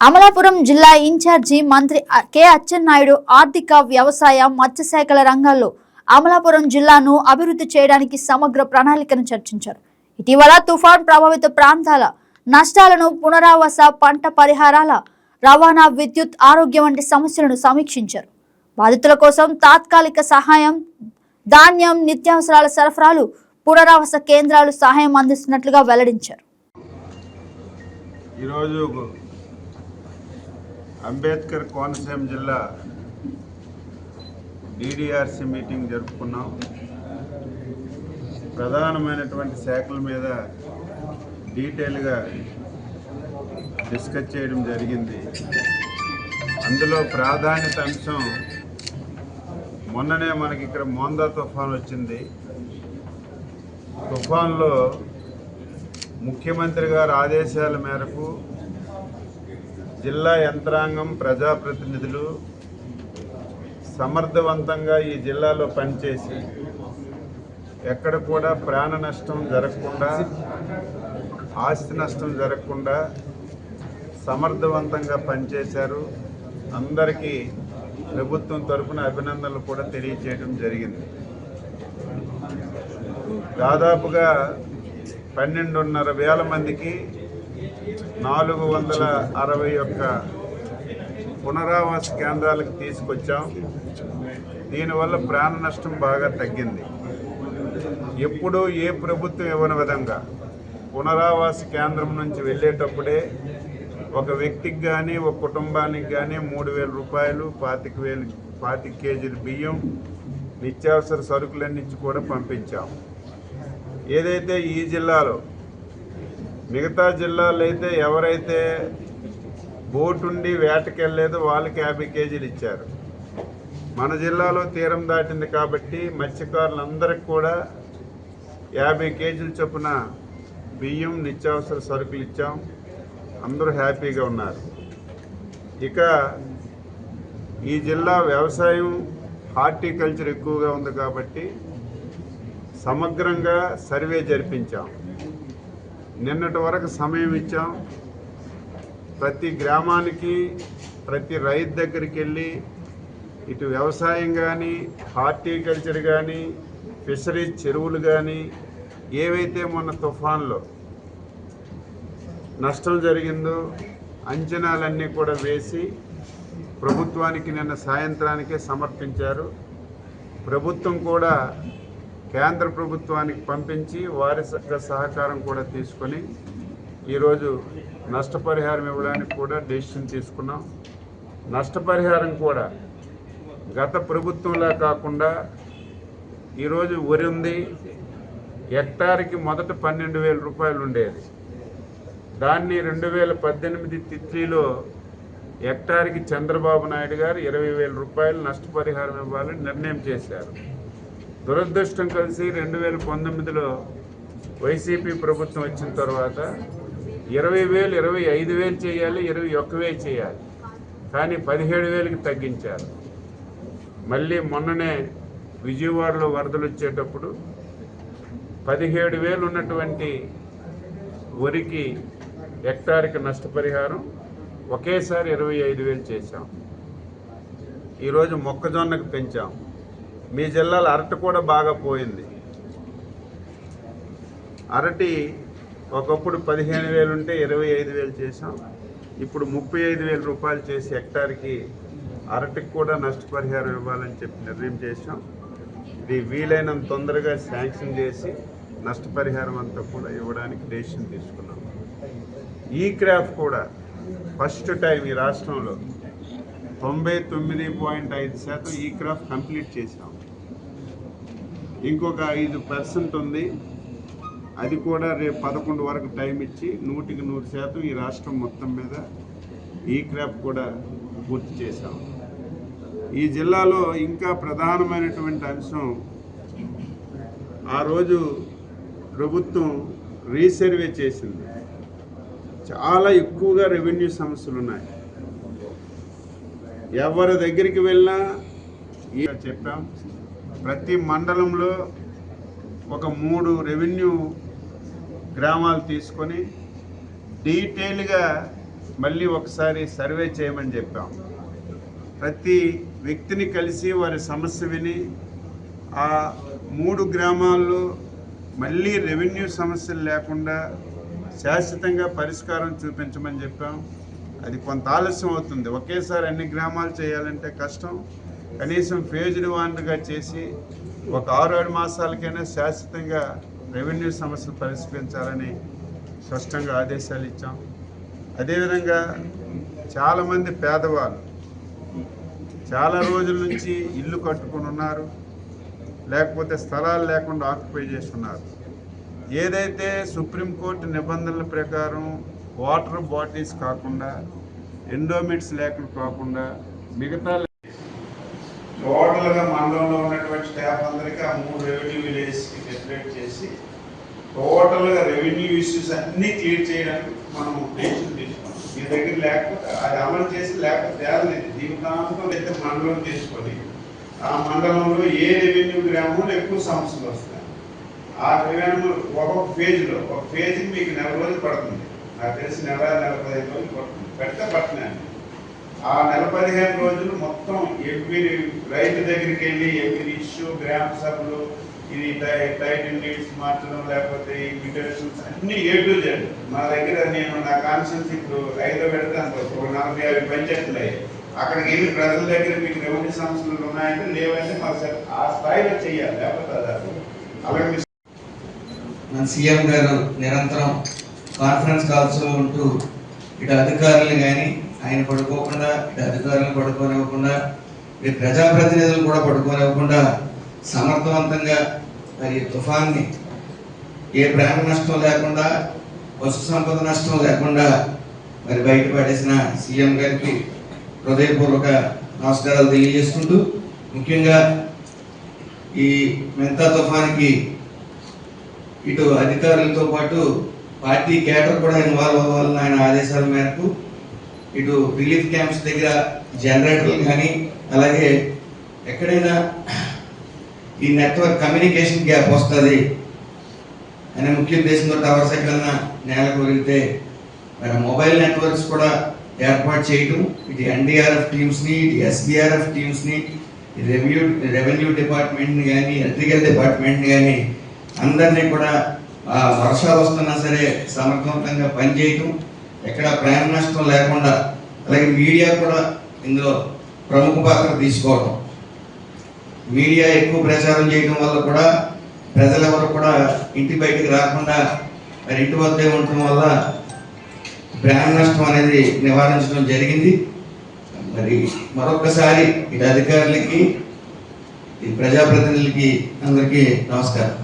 అమలాపురం జిల్లా ఇన్ఛార్జి మంత్రి కె అచ్చెన్నాయుడు ఆర్థిక వ్యవసాయ మత్స్యశాఖల రంగాల్లో అమలాపురం జిల్లాను అభివృద్ధి చేయడానికి సమగ్ర ప్రణాళికను చర్చించారు. ఇటీవల తుఫాన్ ప్రభావిత ప్రాంతాల నష్టాలను పునరావాస పంట పరిహారాల రవాణా విద్యుత్ ఆరోగ్యం వంటి సమస్యలను సమీక్షించారు. బాధితుల కోసం తాత్కాలిక సహాయం ధాన్యం నిత్యావసరాల సరఫరాలు పునరావాస కేంద్రాలు సహాయం అందిస్తున్నట్లుగా వెల్లడించారు. ఈరోజు అంబేద్కర్ కోనసీమ జిల్లా డిడిఆర్సి మీటింగ్ జరుపుకున్నాం. ప్రధానమైనటువంటి శాఖల మీద డీటెయిల్గా డిస్కస్ చేయడం జరిగింది. అందులో ప్రాధాన్యత అంశం మొన్ననే మనకి ఇక్కడ మోందా తుఫాన్ వచ్చింది. తుఫాన్లో ముఖ్యమంత్రి గారి ఆదేశాల మేరకు జిల్లా యంత్రాంగం ప్రజాప్రతినిధులు సమర్థవంతంగా ఈ జిల్లాలో పనిచేసి ఎక్కడ కూడా ప్రాణ నష్టం జరగకుండా ఆస్తి నష్టం జరగకుండా సమర్థవంతంగా పనిచేశారు. అందరికీ ప్రభుత్వం తరఫున అభినందనలు కూడా తెలియజేయడం జరిగింది. దాదాపుగా పన్నెండున్నర వేల మందికి నాలుగు వందల అరవై ఒక్క పునరావాస కేంద్రాలకు తీసుకొచ్చాం. దీనివల్ల ప్రాణ నష్టం బాగా తగ్గింది. ఎప్పుడూ ఏ ప్రభుత్వం ఇవ్వని విధంగా పునరావాస కేంద్రం నుంచి వెళ్ళేటప్పుడే ఒక వ్యక్తికి కానీ ఒక కుటుంబానికి కానీ మూడు వేల రూపాయలు పాతిక వేలు పాతిక కేజీలు బియ్యం నిత్యావసర సరుకులన్నించి కూడా పంపించాం. ఏదైతే ఈ జిల్లాలో మిగతా జిల్లాలో అయితే ఎవరైతే బోటుండి వేటకెళ్ళలేదు వాళ్ళకి యాభై కేజీలు ఇచ్చారు. మన జిల్లాలో తీరం దాటింది కాబట్టి మత్స్యకారులందరికీ కూడా యాభై కేజీల చొప్పున బియ్యం నిత్యావసర సరుకులు ఇచ్చాం. అందరూ హ్యాపీగా ఉన్నారు. ఇక ఈ జిల్లా వ్యవసాయం హార్టికల్చర్ ఎక్కువగా ఉంది కాబట్టి సమగ్రంగా సర్వే జరిపించాం. నిన్నటి వరకు సమయం ఇచ్చాం. ప్రతి గ్రామానికి ప్రతి రైతు దగ్గరికి వెళ్ళి ఇటు వ్యవసాయం కానీ హార్టికల్చర్ కానీ ఫిషరీస్ చెరువులు కానీ ఏవైతే మొన్న తుఫాన్లో నష్టం జరిగిందో అంచనాలన్నీ కూడా వేసి ప్రభుత్వానికి నిన్న సాయంత్రానికే సమర్పించారు. ప్రభుత్వం కూడా కేంద్ర ప్రభుత్వానికి పంపించి వారి సహకారం కూడా తీసుకొని ఈరోజు నష్టపరిహారం ఇవ్వడానికి కూడా డెసిషన్ తీసుకున్నాం. నష్టపరిహారం కూడా గత ప్రభుత్వంలా కాకుండా ఈరోజు వరి ఉంది. హెక్టార్కి మొదట పన్నెండు వేల రూపాయలు ఉండేది. దాన్ని రెండు వేల పద్దెనిమిది తిత్లీలో హెక్టార్కి చంద్రబాబు నాయుడు గారు ఇరవై వేల రూపాయలు నష్టపరిహారం ఇవ్వాలని నిర్ణయం చేశారు. దురదృష్టం కలిసి రెండు వేల పంతొమ్మిదిలో వైసీపీ ప్రభుత్వం వచ్చిన తర్వాత ఇరవై వేలు ఇరవై ఐదు వేలు చేయాలి ఇరవై ఒక్క వేలు చేయాలి. కానీ పదిహేడు వేలకి తగ్గించారు. మళ్ళీ మొన్ననే విజయవాడలో వరదలు వచ్చేటప్పుడు పదిహేడు వేలు ఉన్నటువంటి వరికి హెక్టార్కి నష్టపరిహారం ఒకేసారి ఇరవై ఐదు వేలు చేశాం. ఈరోజు మొక్కజొన్నకు పెంచాం. మీ జిల్లాలో అరటి కూడా బాగా పోయింది. అరటి ఒకప్పుడు పదిహేను వేలు ఉంటే ఇరవై ఐదు వేలు చేసాం ఇప్పుడు ముప్పై ఐదు వేల రూపాయలు చేసి హెక్టార్కి అరటికి కూడా నష్టపరిహారం ఇవ్వాలని చెప్పి నిర్ణయం చేసాం ఇది వీలైనంత తొందరగా శాంక్షన్ చేసి నష్టపరిహారం అంతా కూడా ఇవ్వడానికి డెసిషన్ తీసుకున్నాం. ఈ క్రాఫ్ కూడా ఫస్ట్ టైం ఈ రాష్ట్రంలో తొంభై తొమ్మిది పాయింట్ ఐదు శాతం ఈ క్రాఫ్ కంప్లీట్ చేసాం ఇంకొక ఐదు పర్సెంట్ ఉంది. అది కూడా రేపు పదకొండు వరకు టైం ఇచ్చి నూటికి నూరు శాతం ఈ రాష్ట్రం మొత్తం మీద ఈ క్రాప్ కూడా పూర్తి చేశాం. ఈ జిల్లాలో ఇంకా ప్రధానమైనటువంటి అంశం ఆ రోజు ప్రభుత్వం రీసర్వే చేసింది. చాలా ఎక్కువగా రెవెన్యూ సమస్యలు ఉన్నాయి. ఎవరి దగ్గరికి వెళ్ళినా చెప్పాం. ప్రతి మండలంలో ఒక మూడు రెవెన్యూ గ్రామాలు తీసుకొని డీటెయిల్గా మళ్ళీ ఒకసారి సర్వే చేయమని చెప్పాం. ప్రతి వ్యక్తిని కలిసి వారి సమస్య విని ఆ మూడు గ్రామాల్లో మళ్ళీ రెవెన్యూ సమస్యలు లేకుండా శాశ్వతంగా పరిష్కారం చూపించమని చెప్పాం. అది కొంత ఆలస్యం అవుతుంది. ఒకేసారి అన్ని గ్రామాలు చేయాలంటే కష్టం. కనీసం ఫేజ్డ్ వన్గా చేసి ఒక ఆరు ఏడు మాసాలకైనా శాశ్వతంగా రెవెన్యూ సమస్యలు పరిష్కరించాలని స్పష్టంగా ఆదేశాలు ఇచ్చాం. అదేవిధంగా చాలామంది పేదవాళ్ళు చాలా రోజుల నుంచి ఇల్లు కట్టుకుని ఉన్నారు లేకపోతే స్థలాలు లేకుండా ఆక్యుపై చేసి ఉన్నారు ఏదైతే సుప్రీంకోర్టు నిబంధనల ప్రకారం వాటర్ బాటిల్స్ కాకుండా ఎండోమెంట్స్ లేకుండా కాకుండా మిగతా టోటల్గా మండలంలో ఉన్నటువంటి స్టాఫ్ అందరికీ ఆ మూడు రెవెన్యూ విలేజ్కి సెపరేట్ చేసి టోటల్గా రెవెన్యూ ఇష్యూస్ అన్నీ క్లియర్ చేయడానికి మనం డెసిషన్ తీసుకున్నాం. మీ దగ్గర లేకపోతే అది అమలు చేసి లేకపోతే తేలలేదు జీవితాంతం అయితే మండలం తీసుకొని ఆ మండలంలో ఏ రెవెన్యూ గ్రామంలో ఎక్కువ సమస్యలు వస్తాయి. ఆ రెవెన్యూ ఒక్కొక్క ఫేజ్లో ఒక ఫేజ్కి మీకు నెల రోజులు పడుతుంది. నాకు తెలిసి నెల నెల పదిహేను రోజులు పడుతుంది. పెడితే పడుతున్నాయి ఆ నెల పదిహేను రోజులు మొత్తం ఎవ్రీ రైతు దగ్గరికి వెళ్ళి ఎవ్రీ ఇష్యూ గ్రామ సభలు ఇది టైటిల్ డీడ్స్ మార్చడం లేకపోతే ఈ అన్ని ఏ టు జెడ్. మా దగ్గర నేను నా కాన్షియన్స్ ఇప్పుడు ఐదో పెడతాను ఒక నలభై యాభై పంచాయతీలు అయ్యాయి. అక్కడికి వెళ్ళి ప్రజల దగ్గర మీకు రెవెన్యూ సమస్యలు ఉన్నాయంటే లేవంటే మాకు ఆ స్థాయిలో చెయ్యాలి లేకపోతే అది అలాగే మన సీఎం గారు నిరంతరం కాన్ఫరెన్స్ కాల్స్లో ఉంటూ ఇటు అధికారులు కానీ ఆయన పడుకోకుండా అధికారులు అధికారులను పడుకోనివ్వకుండా ప్రజాప్రతినిధులు కూడా పడుకోనివ్వకుండా సమర్థవంతంగా మరి తుఫాన్ని ఏ ప్రాణ నష్టం లేకుండా పశు సంపద నష్టం లేకుండా మరి బయటపడేసిన సీఎం గారికి హృదయపూర్వక నమస్కారాలు తెలియజేసుకుంటూ ముఖ్యంగా ఈ మెంతా తుఫానికి ఇటు అధికారులతో పాటు పార్టీ కేటర్ కూడా ఇన్వాల్వ్ అవ్వాలని ఆయన ఆదేశాల మేరకు ఇటు రిలీఫ్ క్యాంప్స్ దగ్గర జనరేటర్లు కానీ అలాగే ఎక్కడైనా ఈ నెట్వర్క్ కమ్యూనికేషన్ గ్యాప్ వస్తుంది అనే ముఖ్య ఉద్దేశంతో టవర్స్ ఎక్కడన్నా నేల కొరిగితే మరి మొబైల్ నెట్వర్క్స్ కూడా ఏర్పాటు చేయటం ఇటు ఎన్డీఆర్ఎఫ్ టీమ్స్ని ఇటు ఎస్బీఆర్ఎఫ్ టీమ్స్ని రెవెన్యూ రెవెన్యూ డిపార్ట్మెంట్ని కానీ ఎలక్ట్రికల్ డిపార్ట్మెంట్ని కానీ అందరినీ కూడా వర్షాలు వస్తున్నా సరే సమర్థవంతంగా పనిచేయటం ఎక్కడ ప్రాణ నష్టం లేకుండా అలాగే మీడియా కూడా ఇందులో ప్రముఖ పాత్ర తీసుకోవడం మీడియా ఎక్కువ ప్రచారం చేయడం వల్ల కూడా ప్రజలెవరు కూడా ఇంటి బయటికి రాకుండా మరి ఇంటి వద్దే ఉండటం వల్ల ప్రాణ నష్టం అనేది నివారించడం జరిగింది. మరి మరొకసారి ఇటు అధికారులకి ఈ ప్రజాప్రతినిధులకి అందరికీ నమస్కారం.